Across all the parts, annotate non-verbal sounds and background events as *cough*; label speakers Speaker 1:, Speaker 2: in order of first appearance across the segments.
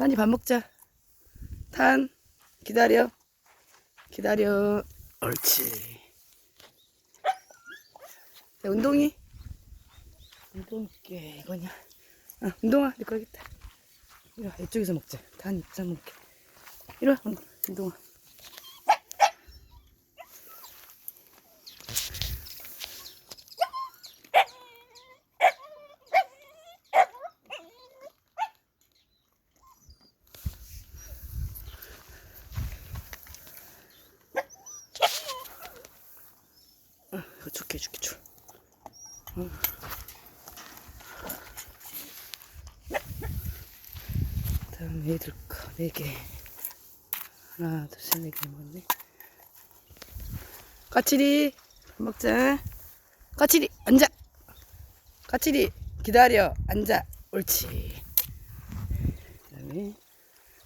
Speaker 1: 탄이 밥 먹자. 탄, 기다려. 기다려. 옳지. 자, 운동이. 운동, 게 이거냐. 아, 운동아, 내 거겠다. 이리 와, 이쪽에서 먹자. 탄, 이쪽 먹게. 이리 와, 운- 운동아. 이거 줄게, 줄게, 줄. 응. 다음 얘들 거, 네 개. 하나, 둘, 셋, 네개 먹었네. 밥 먹자. 까칠이, 앉아. 까칠이, 기다려, 앉아. 옳지. 그 다음에,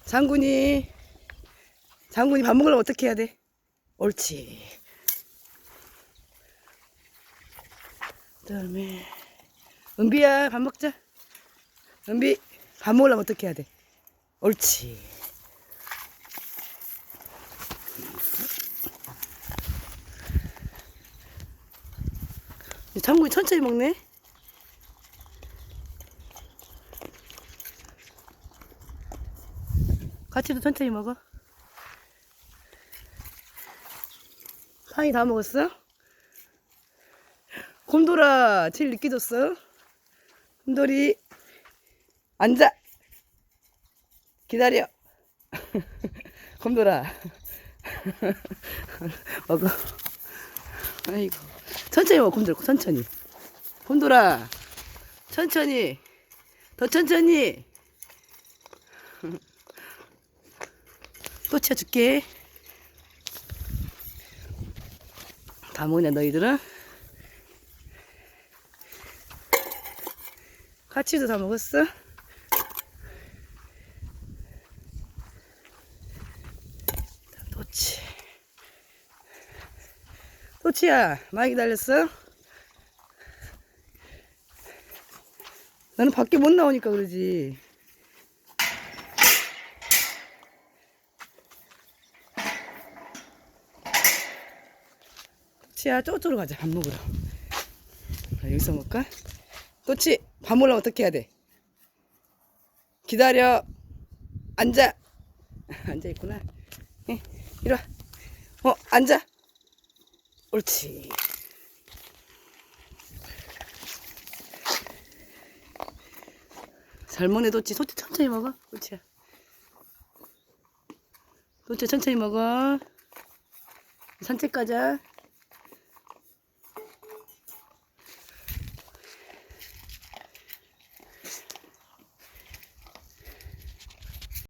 Speaker 1: 장군이, 장군이 밥 먹으려면 어떻게 해야 돼? 옳지. 그다음에 은비야 밥 먹자. 은비 밥 먹으려면 어떻게 해야 돼? 옳지. 장군이 천천히 먹네. 같이도 천천히 먹어. 파이 다 먹었어? 곰돌아, 제일 늦게 줬어. 곰돌이, 앉아. 기다려. *laughs* 곰돌아. *laughs* 먹어. 아이고. 천천히 먹어, 곰돌, 천천히. 곰돌아, 천천히. 더 천천히. *laughs* 또 치워줄게. 다 먹냐, 너희들은? 까치도 다 먹었어? 도치. 도치야, 많이 기다렸어? 나는 밖에 못 나오니까 그러지. 도치야, 저쪽으로 가자, 밥 먹으러. 자, 여기서 먹을까? 도치, 밥 먹으려면 어떻게 해야 돼? 기다려. 앉아. *laughs* 앉아 있구나. 예, 이리 와. 어, 앉아. 옳지. 잘 먹네, 도치. 도치 천천히 먹어. 도치야. 도치 천천히 먹어. 산책 가자.